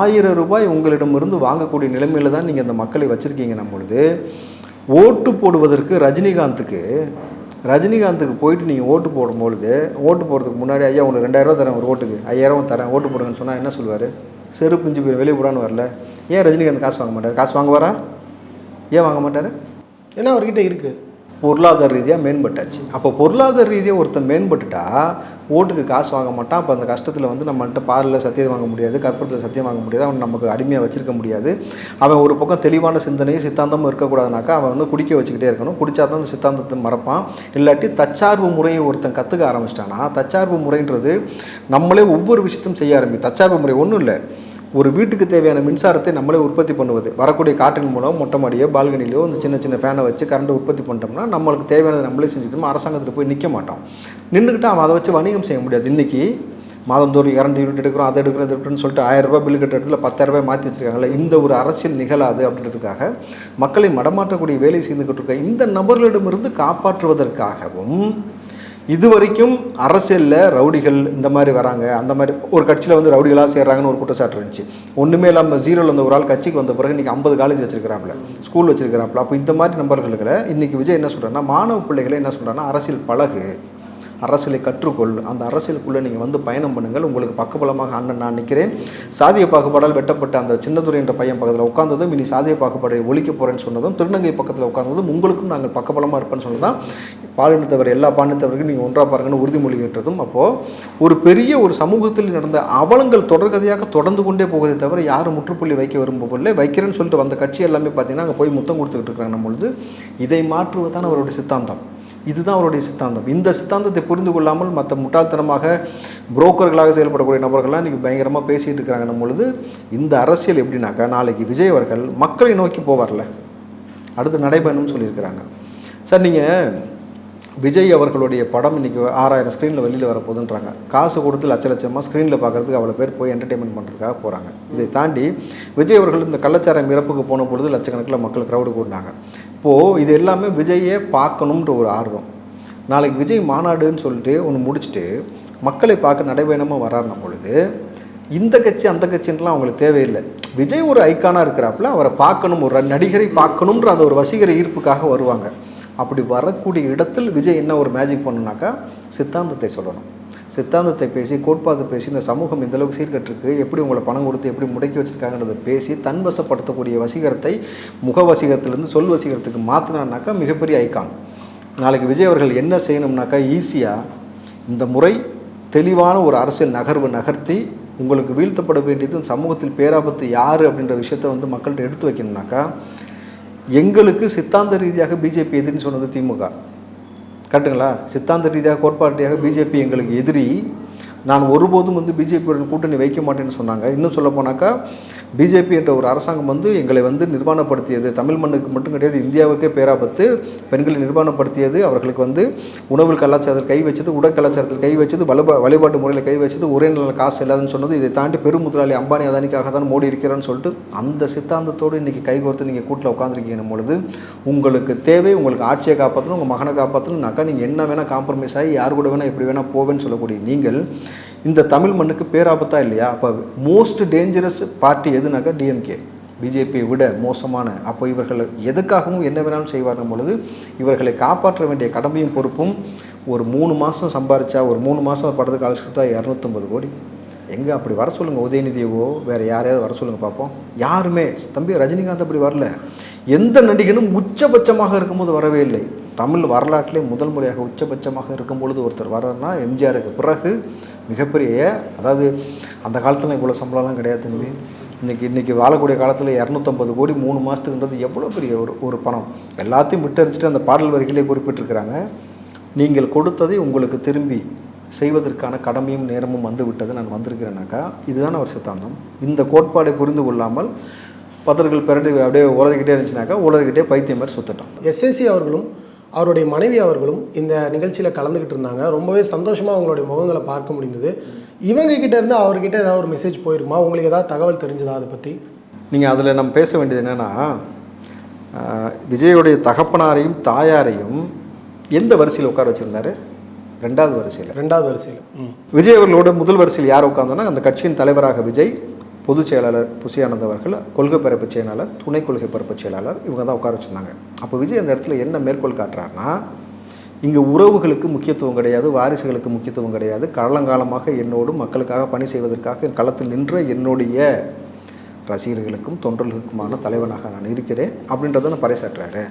C: ஆயிரம் ரூபாய் உங்களிடமிருந்து வாங்கக்கூடிய நிலைமையில் தான் நீங்கள் அந்த மக்களை வச்சுருக்கீங்க பொழுது. ஓட்டு போடுவதற்கு ரஜினிகாந்துக்கு ரஜினிகாந்துக்கு போயிட்டு நீங்கள் ஓட்டு போடும்பொழுது ஓட்டு போடுறதுக்கு முன்னாடி ஐயா உங்களுக்கு ரெண்டாயிரரூவா தரேன் ஒரு ஓட்டுக்கு. ஐயாயிரம் தரேன் ஓட்டு போடுங்கன்னு சொன்னால் என்ன சொல்லுவார்? செரு பிஞ்சு போய் வெளியே போடான்னு வரல. ஏன் ரஜினிகாந்த் காசு வாங்க மாட்டார்? காசு வாங்குவாரா? ஏன் வாங்க மாட்டார்?
D: ஏன்னா அவர்கிட்ட இருக்குது
C: பொருளாதார ரீதியாக மேம்பட்டாச்சு. அப்போ பொருளாதார ரீதியாக ஒருத்தன் மேம்பட்டுட்டா ஓட்டுக்கு காசு வாங்க மாட்டான். அப்போ அந்த கஷ்டத்தில் வந்து நம்மள்ட்ட பாலில் சத்தியம் வாங்க முடியாது கற்பூரத்தில் சத்தியம் வாங்க முடியாது அவன் நமக்கு அடிமையாக வச்சுருக்க முடியாது. அவன் ஒரு பக்கம் தெளிவான சிந்தனையும் சித்தாந்தமும் இருக்கக்கூடாதுனாக்கா அவன் வந்து குடிக்க வச்சுக்கிட்டே இருக்கணும். குடிச்சா தான் அந்த சித்தாந்தத்தை மறப்பான். இல்லாட்டி தச்சார்பு முறையை ஒருத்தன் கற்றுக்க ஆரம்பிச்சிட்டானா தச்சார்பு முறைன்றது நம்மளே ஒவ்வொரு விஷயத்தையும் செய்ய ஆரம்பி தச்சார்பு முறை ஒன்றும் இல்லை. ஒரு வீட்டுக்கு தேவையான மின்சாரத்தை நம்மளே உற்பத்தி பண்ணுவது. வரக்கூடிய காற்றின் மூலம் மொட்டை மாடியோ பால்கனிலையோ இந்த சின்ன சின்ன ஃபேனை வச்சு கரண்ட் உற்பத்தி பண்ணிட்டோம்னா நம்மளுக்கு தேவையானதை நம்மளே செஞ்சுக்கணும் அரசாங்கத்தில் போய் நிற்க மாட்டோம். நின்றுக்கிட்டு அவன் அதை வச்சு வணிகம் செய்ய முடியாது. இன்றைக்கி மாதந்தோறும் இரண்டு யூனிட் எடுக்கிறோம் அதை எடுக்கிறோம் இது எடுக்கிறோம்னு சொல்லிட்டு ஆயிரம் ரூபாய் பில் கட்ட இடத்துல பத்தாயிரம் ரூபாய் மாற்றி வச்சுருக்காங்களே இந்த ஒரு அரசியல் நிகழாது அப்படின்றதுக்காக மக்களை மடமாற்றக்கூடிய வேலை செய்துக்கிட்டு இருக்க இந்த நபர்களிடமிருந்து காப்பாற்றுவதற்காகவும் இது வரைக்கும் அரசியலில் ரவுடிகள் இந்த மாதிரி வராங்க அந்த மாதிரி ஒரு கட்சியில் வந்து ரவுடிகளாக சேர்றாங்கன்னு ஒரு குற்றச்சாட்டு இருந்துச்சு. ஒன்றுமே இல்லாமல் ஜீரோவில் இருந்த ஒரு ஆள் கட்சிக்கு வந்த பிறகு இன்றைக்கி ஐம்பது காலேஜ் வச்சிருக்கிறாப்புல ஸ்கூல் வச்சிருக்கிறாப்புல. அப்போ இந்த மாதிரி நம்பர்களுக்கு இன்றைக்கி விஜய் என்ன சொல்கிறாருன்னா மாணவ பிள்ளைகளை என்ன சொல்கிறாங்கன்னா அரசியல் பழகு. அரசியலை கற்றுக்கொள். அந்த அரசியலுக்குள்ளே நீங்கள் வந்து பயணம் பண்ணுங்கள். உங்களுக்கு பக்கபலமாக அண்ணன் நான் நிற்கிறேன். சாதிய பாகுபாடால் வெட்டப்பட்ட அந்த சின்னதுரை என்ற பையன் பக்கத்தில் உட்காந்ததும் இனி சாதிய பாகுபாடை ஒழிக்க போகிறேன்னு சொன்னதும் திருநங்கை பக்கத்தில் உட்காந்ததும் உங்களுக்கும் நாங்கள் பக்கபலமாக இருப்பேன்னு சொன்னதான் பாலினத்தவர் எல்லா பாலினத்தவருக்கும் நீங்கள் ஒன்றா பாருங்கன்னு உறுதிமொழி ஏற்றதும். அப்போது ஒரு பெரிய ஒரு சமூகத்தில் நடந்த அவலங்கள் தொடர்கதையாக தொடர்ந்து கொண்டே போவதை தவிர யாரும் முற்றுப்புள்ளி வைக்க விரும்பவில்லை. வைக்கிறேன்னு சொல்லிட்டு வந்த கட்சி எல்லாமே பார்த்தீங்கன்னா அங்கே போய் முத்தம் கொடுத்துக்கிட்டு இருக்கிறாங்க பொழுது. இதை மாற்றுவது தான் அவருடைய சித்தாந்தம். இதுதான் அவருடைய சித்தாந்தம். இந்த சித்தாந்தத்தை புரிந்து கொள்ளாமல் மற்ற முட்டாள்தனமாக புரோக்கர்களாக செயல்படக்கூடிய நபர்கள்லாம் இன்றைக்கி பயங்கரமாக பேசிகிட்டு இருக்கிறாங்கன்னும் பொழுது இந்த அரசியல் எப்படின்னாக்கா நாளைக்கு விஜய் அவர்கள் மக்களை நோக்கி போவார்ல. அடுத்து நடைபயணம்னு சொல்லியிருக்கிறாங்க. சார் நீங்கள் விஜய் அவர்களுடைய படம் இன்றைக்கி ஆறாயிரம் ஸ்க்ரீனில் வெளியில் வரப்போகுதுன்றாங்க. காசு கொடுத்து லட்ச லட்சமாக ஸ்க்ரீனில் பார்க்குறதுக்கு அவ்வளோ பேர் போய் என்டர்டெயின்மெண்ட் பண்ணுறதுக்காக போகிறாங்க இதை தாண்டி விஜய் அவர்கள் இந்த கள்ளச்சாரம் இறப்புக்கு போன பொழுது லட்சக்கணக்கில் மக்கள் க்ரௌடு கூடினாங்க. அப்போது இது எல்லாமே விஜயை பார்க்கணுன்ற ஒரு ஆர்வம். நாளைக்கு விஜய் மாநாடுன்னு சொல்லிட்டு ஒன்று முடிச்சுட்டு மக்களை பார்க்க நடைபயணமாக வராருன பொழுது இந்த கட்சி அந்த கட்சின்லாம் அவங்களுக்கு தேவையில்லை. விஜய் ஒரு ஐக்கானாக இருக்கிறாப்புல அவரை பார்க்கணும் ஒரு நடிகரை பார்க்கணுன்ற அந்த ஒரு வசீகர ஈர்ப்புக்காக வருவாங்க. அப்படி வரக்கூடிய இடத்தில் விஜய் என்ன ஒரு மேஜிக் பண்ணுனாக்கா சித்தாந்தத்தை சொல்லணும். சித்தாந்தத்தை பேசி கோட்பாடு பேசி இந்த சமூகம் இந்தளவுக்கு சீர்கட்டிருக்கு எப்படி உங்களை பணம் கொடுத்து எப்படி முடக்கி வச்சிருக்காங்கன்றதை பேசி தன்வசப்படுத்தக்கூடிய வசீகரத்தை முக வசீகரத்துலேருந்து சொல் வசீகரத்துக்கு மாற்றினானாக்கா மிகப்பெரிய ஐக்கான் நாளைக்கு விஜய் அவர்கள் என்ன செய்யணும்னாக்கா ஈஸியாக இந்த முறை தெளிவான ஒரு அரசியல் நகர்வு நகர்த்தி உங்களுக்கு வீழ்த்தப்பட வேண்டியது சமூகத்தில் பேராபத்து யார் அப்படின்ற விஷயத்தை வந்து மக்கள்கிட்ட எடுத்து வைக்கணும்னாக்கா எங்களுக்கு சித்தாந்த ரீதியாக பிஜேபி எதுன்னு சொன்னது திமுக. கரெக்டுங்களா சித்தாந்த ரீதியாக கோட்பாடு ரீதியாக பிஜேபி எங்களுக்கு எதிரி. நான் ஒருபோதும் வந்து பிஜேபியுடன் கூட்டணி வைக்க மாட்டேன்னு சொன்னாங்க. இன்னும் சொல்ல போனாக்கா பிஜேபி என்ற ஒரு அரசாங்கம் வந்து எங்களை வந்து நிர்வாணப்படுத்தியது தமிழ் மண்ணுக்கு மட்டும் கிடையாது இந்தியாவுக்கே பேராபத்து பெண்களை நிர்வாணப்படுத்தியது அவர்களுக்கு வந்து உணவு கலாச்சாரத்தில் கை வச்சது உடல் கலாச்சாரத்தில் கை வச்சது வழிபா வழிபாட்டு முறையில் கை வச்சது ஒரே நல்ல காசு இல்லாதுன்னு சொன்னது. இதை தாண்டி பெரும் முதலாளி அம்பானி அதானிக்காக தான் மோடி இருக்கிறான்னு சொல்லிட்டு அந்த சித்தாந்தத்தோடு இன்றைக்கி கைகோர்த்து நீங்கள் கூட்டில் உட்காந்துருக்கீங்க பொழுது உங்களுக்கு தேவை உங்களுக்கு ஆட்சியை காப்பாற்றணும் உங்கள் மகனை காப்பாற்றணும்னாக்கா நீங்கள் என்ன வேணால் காம்ப்ரமைஸ் ஆகி யார் கூட வேணால் எப்படி வேணால் போவேன்னு சொல்லக்கூடிய நீங்கள் இந்த தமிழ் மண்ணுக்கு பேராபத்தா இல்லையா? அப்போ மோஸ்ட் டேஞ்சரஸ் பார்ட்டி எதுனாக்கா டிஎம்கே பிஜேபியை விட மோசமான. அப்போ இவர்கள் எதுக்காகவும் என்ன வேணாலும் செய்வார்கள் பொழுது இவர்களை காப்பாற்ற வேண்டிய கடமையும் பொறுப்பும் ஒரு மூணு மாதம் சம்பாரிச்சா ஒரு மூணு மாதம் படத்துக்கு அழைச்சி கொடுத்தா இரநூத்தம்பது கோடி. எங்கே அப்படி வர சொல்லுங்கள் உதயநிதியவோ வேறு யாரையாவது வர சொல்லுங்கள் பார்ப்போம். யாருமே தம்பி ரஜினிகாந்த் அப்படி வரல. எந்த நடிகனும் உச்சபட்சமாக இருக்கும்போது வரவே இல்லை. தமிழ் வரலாற்றிலே முதல் முறையாக உச்சபட்சமாக இருக்கும் பொழுது ஒருத்தர் வர்றாருன்னா எம்ஜிஆருக்கு பிறகு மிகப்பெரிய அதாவது அந்த காலத்தில் இவ்வளோ சம்பளம்லாம் கிடையாது தம்பி. இன்றைக்கி இன்றைக்கி வாழக்கூடிய காலத்தில் இரநூத்தம்பது கோடி மூணு மாதத்துக்குன்றது எவ்வளோ பெரிய ஒரு ஒரு பணம். எல்லாத்தையும் விட்டரிச்சுட்டு அந்த பாடல் வரிகளே குறிப்பிட்டிருக்கிறாங்க. நீங்கள் கொடுத்ததை உங்களுக்கு திரும்பி செய்வதற்கான கடமையும் நேரமும் வந்து விட்டது நான் வந்திருக்கிறேனாக்கா. இதுதான் அவர் சித்தாந்தம். இந்த கோட்பாடை புரிந்து கொள்ளாமல் பதர்கள் பிறகு அப்படியே உலகிக்கிட்டே இருந்துச்சுனாக்கா உலகிக்கிட்டே பைத்தியம் மாதிரி சுத்தட்டோம்.
D: எஸ்எஸ்சி அவர்களும் அவருடைய மனைவி அவர்களும் இந்த நிகழ்ச்சியில் கலந்துக்கிட்டு இருந்தாங்க. ரொம்பவே சந்தோஷமாக அவங்களுடைய முகங்களை பார்க்க முடிந்தது. இவங்க கிட்ட இருந்து அவர்கிட்ட ஏதாவது ஒரு மெசேஜ் போயிருக்குமா? உங்களுக்கு ஏதாவது தகவல் தெரிஞ்சதா அதை பற்றி
C: நீங்கள் அதில் நம்ம பேச வேண்டியது என்னென்னா விஜயோடைய தகப்பனாரையும் தாயாரையும் எந்த வரிசையில் உட்கார வச்சுருந்தாரு? ரெண்டாவது வரிசையில்.
D: ரெண்டாவது வரிசையில்.
C: விஜய் அவர்களோட முதல் வரிசையில் யார் உட்கார்ந்தோன்னா அந்த கட்சியின் தலைவராக விஜய் பொதுச் செயலாளர் புசியானந்த் அவர்கள் கொள்கை பரப்பு செயலாளர் துணை கொள்கை பரப்பு செயலாளர் இவங்க தான் உட்கார வச்சுருந்தாங்க. அப்போ விஜய் அந்த இடத்துல என்ன மேற்கோள் காட்டுறாருன்னா இங்கே உறவுகளுக்கு முக்கியத்துவம் கிடையாது வாரிசுகளுக்கு முக்கியத்துவம் கிடையாது. காலங்காலமாக என்னோடு மக்களுக்காக பணி செய்வதற்காக களத்தில் நின்ற என்னுடைய ரசிகர்களுக்கும் தொண்டர்களுக்குமான தலைவனாக நான் இருக்கிறேன் அப்படின்றத நான் பறைசாற்றுறாரு.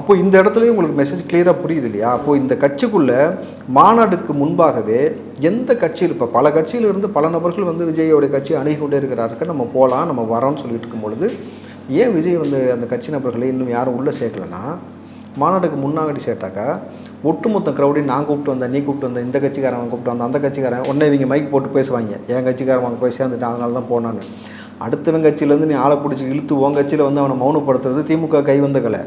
C: அப்போது இந்த இடத்துலையும் உங்களுக்கு மெசேஜ் கிளியராக புரியுது இல்லையா அப்போது இந்த கட்சிக்குள்ளே மாநாடுக்கு முன்பாகவே எந்த கட்சியில் இப்போ பல கட்சியில் இருந்து பல நபர்கள் வந்து விஜயோடைய கட்சி அணுகி கொண்டே இருக்கிறார்கள். நம்ம போகலாம் நம்ம வரோம்னு சொல்லிட்டு இருக்கும் பொழுது ஏன் விஜய் வந்து அந்த கட்சி நபர்களை இன்னும் யாரும் உள்ளே சேர்க்கலன்னா? மாநாடுக்கு முன்னாடி சேர்த்தாக்கா ஒட்டுமொத்த க்ரௌடையும் நான் கூப்பிட்டு வந்தேன் நீ கூப்பிட்டு வந்தேன் இந்த கட்சிக்காரன் கூப்பிட்டு வந்தேன் அந்த கட்சிக்காரன் உடனே இவங்க மைக் போட்டு பேசுவாங்க. என் கட்சிக்காரன் அவங்க போய் சேர்ந்துட்டான் அதனால தான் போனான்னு. அடுத்தவன் கட்சியிலேருந்து நீ ஆளை பிடிச்சி இழுத்து உன் கட்சியில் வந்து அவனை மௌனப்படுத்துறது திமுக கை வந்த கலை.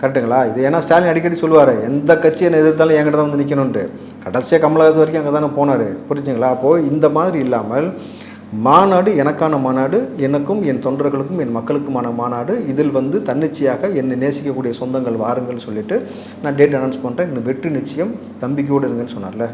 C: கரெக்டுங்களா? இது ஏன்னா ஸ்டாலின் அடிக்கடி சொல்லுவார் எந்த கட்சி என்ன எதிர்த்தாலும் என்கிட்ட தான் வந்து நிற்கணுன்ட்டு கடைசியாக கமலஹாசன் வரைக்கும் அங்கே தானே போனார் புரிஞ்சுங்களா? அப்போது இந்த மாதிரி இல்லாமல் மாநாடு எனக்கான மாநாடு எனக்கும் என் தொண்டர்களுக்கும் என் மக்களுக்குமான மாநாடு இதில் வந்து தன்னிச்சையாக என்னை நேசிக்கக்கூடிய சொந்தங்கள் வாருங்கள் சொல்லிட்டு நான் டேட் அனௌன்ஸ் பண்ணுறேன் இன்னும் வெற்றி நிச்சயம் தம்பிக்கோடு இருங்கன்னு சொன்னார்ல.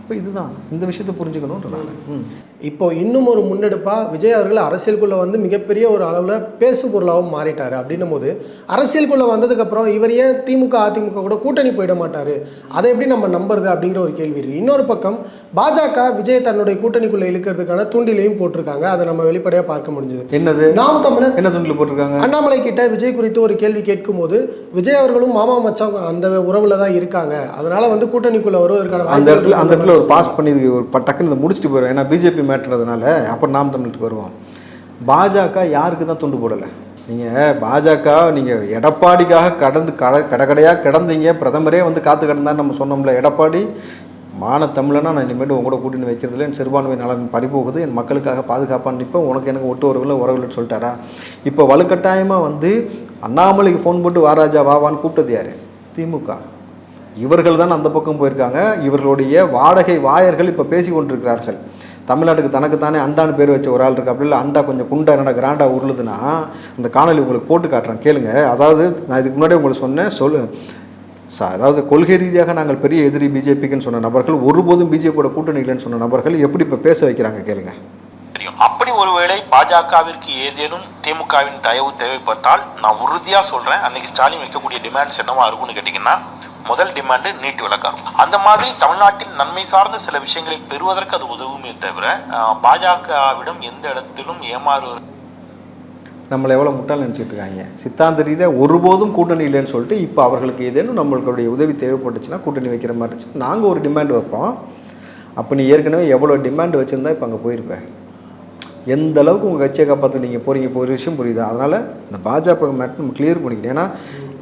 C: இப்போ இதுதான். இந்த விஷயத்தை புரிஞ்சுக்கணுன்ற நான். ம்.
D: இப்போ இன்னும் ஒரு முன்னெடுப்பாக விஜய் அவர்கள் அரசியலுக்குள்ளே வந்து மிகப்பெரிய ஒரு அளவில் பேசு பொருளாகவும் மாறிட்டார் அப்படின்னும் போது அரசியலுக்குள்ளே வந்ததுக்கப்புறம் இவர் ஏன் திமுக அதிமுக கூட கூட்டணி போயிட மாட்டார்? அதை எப்படி நம்ம நம்புறது அப்படிங்கிற ஒரு கேள்வி இருக்குது இன்னொரு பக்கம் பாஜக விஜய் தன்னுடைய கூட்டணிக்குள்ளே இழுக்கிறதுக்கான தூண்டிலையும் போட்டிருக்காங்க. அதை நம்ம வெளிப்படையாக பார்க்க முடிஞ்சது.
C: என்னது?
D: நாம் தமிழர்
C: என்ன துண்டில் போட்டிருக்காங்க?
D: அண்ணாமலை கிட்ட விஜய் குறித்து ஒரு கேள்வி கேட்கும்போது விஜய் அவர்களும் மாமா மச்சான் அந்த உறவுல தான் இருக்காங்க. அதனால வந்து கூட்டணிக்குள்ள வருவதற்கான
C: அந்த இடத்துல அந்த இடத்துல ஒரு பாஸ் பண்ணி ஒரு டக்குன்னு முடிச்சுட்டு போயிடும் ஏன்னா பிஜேபி மேட்டுறதுனால அப்போ நாம் தமிழுக்கு வருவோம். பாஜக யாருக்கு தான் துண்டு போடலை? நீங்கள் பாஜக நீங்கள் எடப்பாடிக்காக கடந்து கட கடகடையாக கிடந்தீங்க பிரதமரே வந்து காத்து கிடந்தான்னு நம்ம சொன்னோம்ல எடப்பாடி மான தமிழனா நான் இனிமேட்டு உங்களோட கூட கூட்டணி வைக்கிறதுல என் சிறுபான்மை நலன் பறிபோகுது என் மக்களுக்காக பாதுகாப்பாக நிற்பேன் உனக்கு எனக்கு ஒட்டு உறவுல உறவுலன்னு சொல்லிட்டாரா? இப்போ வலுக்கட்டாயமாக வந்து அண்ணாமலைக்கு ஃபோன் போட்டு வாராஜா வாவான்னு கூப்பிட்டது யார்? திமுக. இவர்கள் தான் அந்த பக்கம் போயிருக்காங்க இவர்களுடைய வாடகை வாயர்கள் இப்போ பேசி கொண்டிருக்கிறார்கள் தமிழ்நாட்டுக்கு தனக்குத்தானே அண்டான்னு பேர் வச்ச ஒரு ஆள் இருக்கு அப்படி இல்லை அண்டா கொஞ்சம் குண்டா என்னடா கிராண்டா உருளுதுன்னா அந்த காணொலி உங்களுக்கு போட்டு காட்டுறேன் கேளுங்க. அதாவது நான் இதுக்கு முன்னாடி உங்களுக்கு சொன்னேன் சொல்லு. அதாவது கொள்கை ரீதியாக நாங்கள் பெரிய எதிரி பிஜேபிக்குன்னு சொன்ன நபர்கள் ஒருபோதும் பிஜேபியோட கூட்டணி இல்லைன்னு சொன்ன நபர்கள் எப்படி இப்போ பேச வைக்கிறாங்க கேளுங்க.
E: தெரியும். அப்படி ஒருவேளை பாஜகவிற்கு ஏதேனும் திமுகவின் தயவு தேவைப்பட்டால் நான் உறுதியா சொல்றேன். அன்னைக்கு ஸ்டாலின் வைக்கக்கூடிய டிமாண்ட்ஸ் என்னவா இருக்கும்னு கேட்டீங்கன்னா முதல் டிமாண்டு நீட் விளக்கம் அந்த மாதிரி தமிழ்நாட்டின் நன்மை சார்ந்த சில விஷயங்களை பெறுவதற்கு அது உதவுமே தவிர பாஜகவிடம் எந்த இடத்திலும் ஏமாறு
C: நம்மளை எவ்வளோ முட்டாள் நினச்சிட்டு இருக்காங்க. சித்தாந்த ரீதியாக ஒருபோதும் கூட்டணி இல்லைன்னு சொல்லிட்டு இப்போ அவர்களுக்கு ஏதேனும் நம்மளுடைய உதவி தேவைப்பட்டுச்சுன்னா கூட்டணி வைக்கிற மாதிரி இருந்துச்சு. நாங்கள் ஒரு டிமாண்ட் வைப்போம். அப்போ நீ ஏற்கனவே எவ்வளோ டிமாண்ட் வச்சுருந்தா இப்போ அங்கே போயிருப்பேன் எந்த அளவுக்கு உங்கள் கட்சியை காப்பாற்ற நீங்கள் போகிறீங்க போகிற ஒரு விஷயம் புரியுது? அதனால் இந்த பாஜக மேட் நம்ம கிளியர் பண்ணிக்கணும். ஏன்னா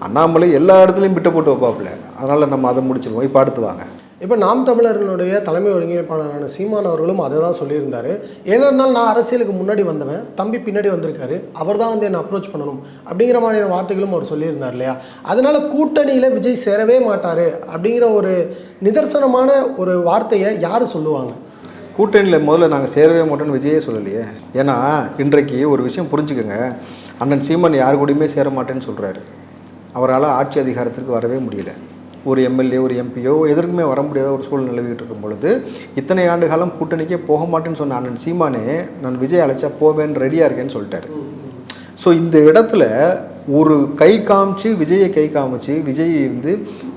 C: அண்ணாமலை எல்லா இடத்துலையும் விட்டு போட்டு வைப்பாப்புல. அதனால் நம்ம அதை முடிச்சிருவோம். இப்போ அடுத்து வாங்க.
D: இப்போ நாம் தமிழர்களுடைய தலைமை ஒருங்கிணைப்பாளரான சீமான் அவர்களும் அதை தான் சொல்லியிருந்தார். ஏன்னா இருந்தாலும் நான் அரசியலுக்கு முன்னாடி வந்தவன் தம்பி பின்னாடி வந்திருக்காரு. அவர் தான் வந்து என்னை அப்ரோச் பண்ணணும் அப்படிங்கிற மாதிரியான வார்த்தைகளும் அவர் சொல்லியிருந்தார் இல்லையா? அதனால் கூட்டணியில் விஜய் சேரவே மாட்டார் அப்படிங்கிற ஒரு நிதர்சனமான ஒரு வார்த்தையை யார் சொல்லுவாங்க?
C: கூட்டணியில் முதல்ல நாங்கள் சேரவே மாட்டோம்னு விஜயே சொல்லலையே. ஏன்னா இன்றைக்கு ஒரு விஷயம் புரிஞ்சுக்கோங்க. அண்ணன் சீமன் யார் கூடயுமே சேர மாட்டேன்னு சொல்கிறாரு அவரால் ஆட்சி அதிகாரத்திற்கு வரவே முடியல. ஒரு எம்எல்ஏ ஒரு எம்பியோ எதற்குமே வர முடியாத ஒரு சூழல் நிலவிட்டு இருக்கும் பொழுது இத்தனை ஆண்டு காலம் கூட்டணிக்கே போக மாட்டேன்னு சொன்ன அண்ணன் சீமானே நான் விஜய் அழைச்சா போவேன் ரெடியாக இருக்கேன்னு சொல்லிட்டாரு. ஸோ இந்த இடத்துல ஒரு கை காமிச்சு விஜயை கை காமிச்சு விஜய் வந்து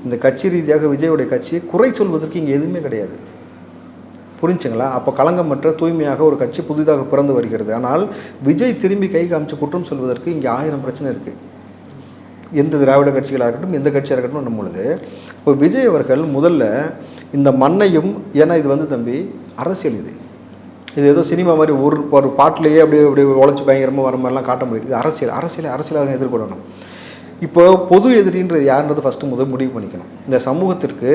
C: இந்த கட்சி ரீதியாக விஜயோடைய கட்சியை குறை சொல்வதற்கு இங்கே எதுவுமே கிடையாது. புரிஞ்சுங்களா? அப்போ களங்கமற்ற தூய்மையாக ஒரு கட்சி புதிதாக பிறந்து வருகிறது. ஆனால் விஜய் திரும்பி கை காமிச்சு குற்றம் சொல்வதற்கு இங்கே ஆயிரம் பிரச்சனை இருக்குது எந்த திராவிட கட்சிகளாக இருக்கட்டும் எந்த கட்சியாக இருக்கட்டும் பொழுது இப்போ விஜய் அவர்கள் முதல்ல இந்த மண்ணையும் ஏன்னா இது வந்து தம்பி அரசியல் இது. இது ஏதோ சினிமா மாதிரி ஒரு ஒரு பாட்டிலேயே அப்படியே அப்படியே உழைச்சி பயங்கரமாக வர மாதிரிலாம் காட்ட முடியாது. இது அரசியல் அரசியல் அரசியலாக எதிர்கொள்ளணும். இப்போ பொது எதிரின்றது யாருன்றது ஃபஸ்ட்டு முதல் முடிவு பண்ணிக்கணும். இந்த சமூகத்திற்கு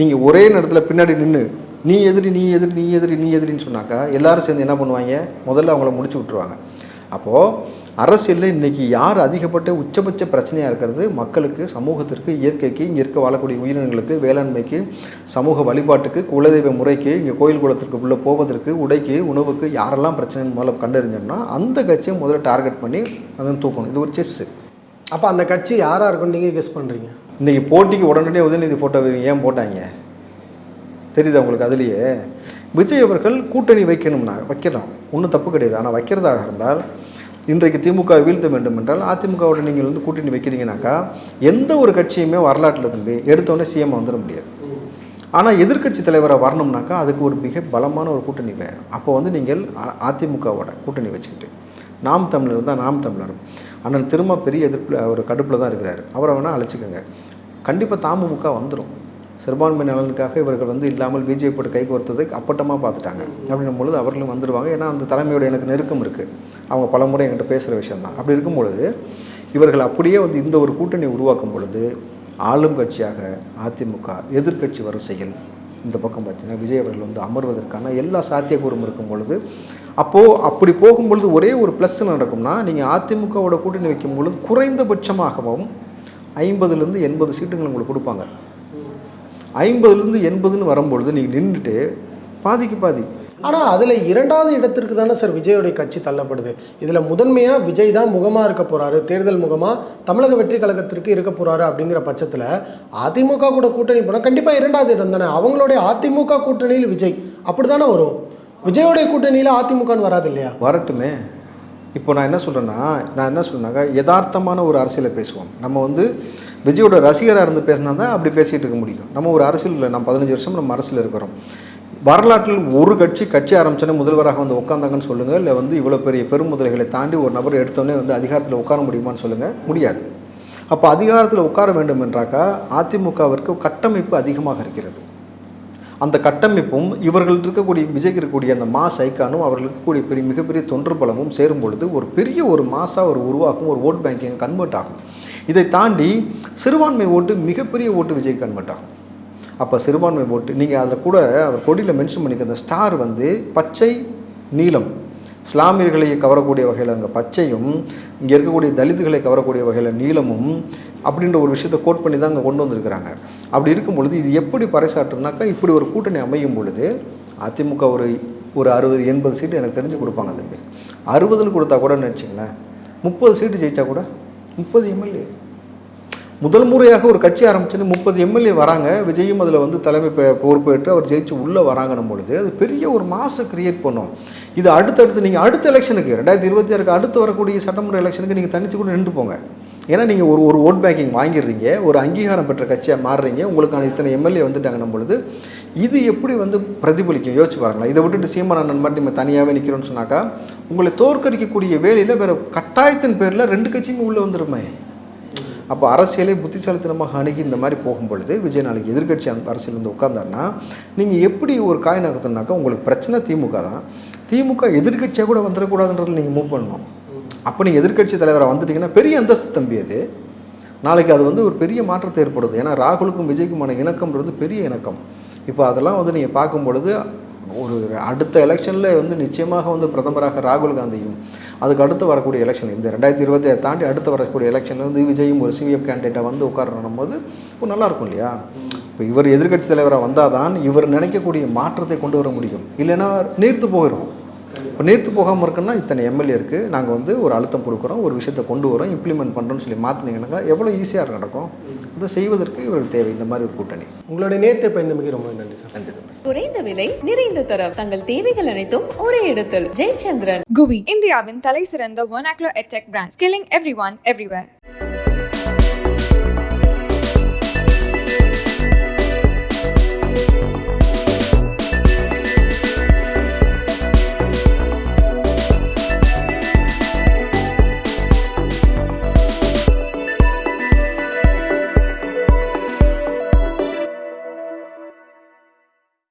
C: நீங்கள் ஒரே நேரத்தில் பின்னாடி நின்று நீ எதிரி நீ எதிரி நீ எதிரி நீ எதிரின்னு சொன்னாக்கா எல்லாரும் சேர்ந்து என்ன பண்ணுவாங்க? முதல்ல அவங்கள முடிச்சு விட்ருவாங்க அப்போது அரசியலில் இன்னைக்கு யார் அதிகப்பட்ட உச்சபட்ச பிரச்சனையாக இருக்கிறது? மக்களுக்கு சமூகத்திற்கு இயற்கைக்கு இங்கே இருக்க வாழக்கூடிய உயிரினங்களுக்கு வேளாண்மைக்கு சமூக வழிபாட்டுக்கு குலதெய்வ முறைக்கு இங்கே கோயில் குளத்திற்கு உள்ளே போவதற்கு உடைக்கு உணவுக்கு யாரெல்லாம் பிரச்சனைன்னு முதல்ல கண்டறிஞ்சோம்னா அந்த கட்சியை முதல்ல டார்கெட் பண்ணி அதை தூக்கணும். இது ஒரு செஸ்ஸு
D: அப்போ அந்த கட்சி யாராக இருக்கும்னு நீங்கள் கெஸ் பண்ணுறீங்க
C: இன்றைக்கி போட்டிக்கு உடனடியாக உதயநிதி ஃபோட்டோ ஏன் போட்டாங்க? தெரியுதா உங்களுக்கு அதுலேயே? விஜய் அவர்கள் கூட்டணி வைக்கணும்னா வைக்கலாம். ஒன்றும் தப்பு கிடையாது. ஆனால் வைக்கிறதாக இருந்தால் இன்றைக்கு திமுக வீழ்த்த வேண்டும் என்றால் அதிமுகவோட நீங்கள் வந்து கூட்டணி வைக்கிறீங்கனாக்கா எந்த ஒரு கட்சியுமே வரலாற்றில் தம்பி எடுத்தோடனே சிஎம் வந்துட முடியாது. ஆனால் எதிர்க்கட்சி தலைவராக வரணும்னாக்கா அதுக்கு ஒரு மிக பலமான ஒரு கூட்டணி வேணும். அப்போ வந்து நீங்கள் அதிமுகவோட கூட்டணி வச்சுக்கிட்டு நாம் தமிழர் தான் நாம் தமிழர் அண்ணன் திரும்ப பெரிய எதிர்ப்பில் அவர் கடுப்பில் தான் இருக்கிறார். அவரை வேணால் அழைச்சிக்கோங்க. கண்டிப்பாக தாமுமுக வந்துடும் சிறுபான்மை நலனுக்காக இவர்கள் வந்து இல்லாமல் பிஜேபியோட கை கோர்த்ததை அப்பட்டமாக பார்த்துட்டாங்க. அப்படின்னும் பொழுது அவர்களும் வந்துடுவாங்க ஏன்னா அந்த தலைமையோட எனக்கு நெருக்கம் இருக்குது அவங்க பல முறை என்கிட்ட பேசுகிற விஷயந்தான் அப்படி இருக்கும் பொழுது இவர்கள் அப்படியே வந்து இந்த ஒரு கூட்டணி உருவாக்கும் பொழுது ஆளும் கட்சியாக அதிமுக எதிர்க்கட்சி வரிசையில் இந்த பக்கம் பார்த்தீங்கன்னா விஜய் அவர்கள் வந்து அமர்வதற்கான எல்லா சாத்தியக்கூறும் இருக்கும் பொழுது அப்போது அப்படி போகும்பொழுது ஒரே ஒரு ப்ளஸ் நடக்கும்னா நீங்கள் அதிமுகவோட கூட்டணி வைக்கும் பொழுது குறைந்தபட்சமாகவும் ஐம்பதுலேருந்து எண்பது சீட்டுகள் உங்களுக்கு கொடுப்பாங்க. ஐம்பதுலேருந்து எண்பதுன்னு வரும்பொழுது நீங்கள் நின்றுட்டு பாதிக்கு பாதி.
D: ஆனால் அதில் இரண்டாவது இடத்திற்கு தானே சார் விஜயோடைய கட்சி தள்ளப்படுது. இதில் முதன்மையாக விஜய் தான் முகமாக இருக்க போகிறாரு தேர்தல் முகமாக தமிழக வெற்றி கழகத்திற்கு இருக்க போகிறாரு அப்படிங்கிற பட்சத்தில் அதிமுக கூட கூட்டணி போனால் கண்டிப்பாக இரண்டாவது இடம் தானே. அவங்களுடைய அதிமுக கூட்டணியில் விஜய். அப்படி தானே வரும்? விஜயோடைய கூட்டணியில் அதிமுகன்னு வராது இல்லையா?
C: வரட்டுமே. இப்போ நான் என்ன சொல்கிறேன்னா நான் என்ன சொல்றேன்னாக்கா யதார்த்தமான ஒரு அரசியலை பேசுவோம். நம்ம வந்து விஜயோட ரசிகராக இருந்து பேசினா தான் அப்படி பேசிகிட்டு இருக்க முடியும். நம்ம ஒரு அரசியல் நம்ம பதினஞ்சு வருஷம் நம்ம அரசியல் இருக்கிறோம். வரலாற்றில் ஒரு கட்சி கட்சி ஆரம்பிச்சோன்னே முதல்வராக வந்து உட்காந்தாங்கன்னு சொல்லுங்கள் இல்லை வந்து இவ்வளோ பெரிய பெருமுதலைகளை தாண்டி ஒரு நபர் எடுத்தோடனே வந்து அதிகாரத்தில் உட்கார முடியுமான்னு சொல்லுங்கள் முடியாது. அப்போ அதிகாரத்தில் உட்கார வேண்டும் என்றாக்கா அதிமுகவிற்கு கட்டமைப்பு அதிகமாக இருக்கிறது. அந்த கட்டமைப்பும் இவர்கள் இருக்கக்கூடிய விஜய்க்கு இருக்கக்கூடிய அந்த மாஸ் ஐக்கானும் அவர்கள் இருக்கக்கூடிய பெரிய மிகப்பெரிய தொன்று பலமும் சேரும் பொழுது ஒரு பெரிய ஒரு மாசாக ஒரு உருவாகும் ஒரு ஓட் பேங்கிங் கன்வெர்ட் ஆகும். இதை தாண்டி சிறுபான்மை ஓட்டு மிகப்பெரிய ஓட்டு விஜய் கன்வெர்ட் ஆகும் அப்போ சிறுபான்மை ஓட்டு நீங்கள் அதில் கூட அவர் கொடியில் மென்ஷன் பண்ணிக்க அந்த ஸ்டார் வந்து பச்சை நீளம் இஸ்லாமியர்களை கவரக்கூடிய வகையில் அங்கே பச்சையும் இங்கே இருக்கக்கூடிய தலித்துகளை கவரக்கூடிய வகையில் நீளமும் அப்படின்ற ஒரு விஷயத்தை கோட் பண்ணி தான் அங்கே கொண்டு வந்திருக்கிறாங்க. அப்படி இருக்கும் பொழுது இது எப்படி பறைசாற்றுனாக்கா இப்படி ஒரு கூட்டணி அமையும் பொழுது அதிமுக ஒரு ஒரு அறுபது எண்பது சீட்டு எனக்கு தெரிஞ்சு கொடுப்பாங்க தம்பி அறுபதுன்னு கொடுத்தா கூட நினச்சிங்களேன் முப்பது சீட்டு ஜெயித்தா கூட? முப்பது எம்எல்ஏ முதல் முறையாக ஒரு கட்சி ஆரம்பிச்சுன்னு முப்பது எம்எல்ஏ வராங்க. விஜயும் அதில் வந்து தலைமை பொறுப்பேற்று அவர் ஜெயிச்சு உள்ளே வராங்கன்னும் பொழுது அது பெரிய ஒரு மாசு கிரியேட் பண்ணும். இது அடுத்தடுத்து நீங்கள் அடுத்த எலெக்ஷனுக்கு ரெண்டாயிரத்தி இருபத்தி ஆறுக்கு அடுத்து வரக்கூடிய சட்டமன்ற எலெக்ஷனுக்கு நீங்கள் தனிச்சு கூட நின்று போங்க. ஏன்னா நீங்கள் ஒரு ஒரு ஓட் பேங்கிங் வாங்கிடுறீங்க ஒரு அங்கீகாரம் பெற்ற கட்சியாக மாறுறீங்க உங்களுக்கான இத்தனை எம்எல்ஏ வந்துட்டாங்கன்னும் பொழுது இது எப்படி வந்து பிரதிபலிக்கும்? யோசிச்சு பாருங்களேன். இதை விட்டுட்டு சீமான மட்டும் நம்ம தனியாகவே நிற்கிறோன்னு சொன்னாக்கா உங்களை தோற்கடிக்கக்கூடிய வேலையில் வேறு கட்டாயத்தின் பேரில் ரெண்டு கட்சியும் உள்ளே வந்துருமே. அப்போ அரசியலை புத்திசாலித்தனமாக அணுகி இந்த மாதிரி போகும் பொழுது விஜய் நாளைக்கு எதிர்கட்சி அந்த அரசியல் வந்து உட்காந்தாருன்னா நீங்கள் எப்படி ஒரு காய் நகர்த்தினாக்கா உங்களுக்கு பிரச்சனை திமுக தான். திமுக எதிர்கட்சியாக கூட வந்துடக்கூடாதுன்றதில் நீங்கள் மூவ் பண்ணணும். அப்போ நீங்கள் எதிர்க்கட்சி தலைவராக வந்துட்டீங்கன்னா பெரிய அந்தஸ்து தம்பி அது. நாளைக்கு அது வந்து ஒரு பெரிய மாற்றத்தை ஏற்படுது ஏன்னா ராகுலுக்கும் விஜய்க்குமான இணக்கம்ன்றது பெரிய இணக்கம். இப்போ அதெல்லாம் வந்து நீங்கள் பார்க்கும் பொழுது ஒரு அடுத்த எலெக்ஷனில் வந்து நிச்சயமாக வந்து பிரதமராக ராகுல் காந்தியும் அதுக்கு அடுத்து வரக்கூடிய எலெக்ஷன் இந்த ரெண்டாயிரத்தி இருபத்தி தாண்டி அடுத்து வரக்கூடிய எலெக்ஷனில் வந்து விஜயும் ஒரு சிபிஎஃப் கேண்டிடேட்டாக வந்து உட்காரணும் போது இப்போ நல்லா இருக்கும் இல்லையா? இப்போ இவர் எதிர்க்கட்சி தலைவராக வந்தால் தான் இவர் நினைக்கக்கூடிய மாற்றத்தை கொண்டு வர முடியும். இல்லைன்னா நீர்த்து போயிடும் இப்போ நீர்த்து போகாமல் இருக்குன்னா இத்தனை எம்எல்ஏ இருக்குது நாங்கள் வந்து ஒரு அழுத்தம் கொடுக்குறோம் ஒரு விஷயத்தை கொண்டு வரோம் இம்ப்ளிமெண்ட் பண்ணுறோம்னு சொல்லி மாற்றினீங்கன்னாக்கா எவ்வளோ ஈஸியாக நடக்கும். அதை செய்வதற்கு இவர்கள் தேவை. இந்த மாதிரி ஒரு கூட்டணி.
D: உங்களுடைய நேர்த்தை பயந்தமைக்கு ரொம்ப நன்றி சார்.
C: நன்றி
A: குறைந்த விலை நிறைந்த தரம். தங்கள் தேவைகள் அனைத்தும் ஒரே இடத்தில். ஜெயச்சந்திரன்.
B: GUI இந்தியாவின் தலை சிறந்த vernacular edtech brand, skilling everyone everywhere.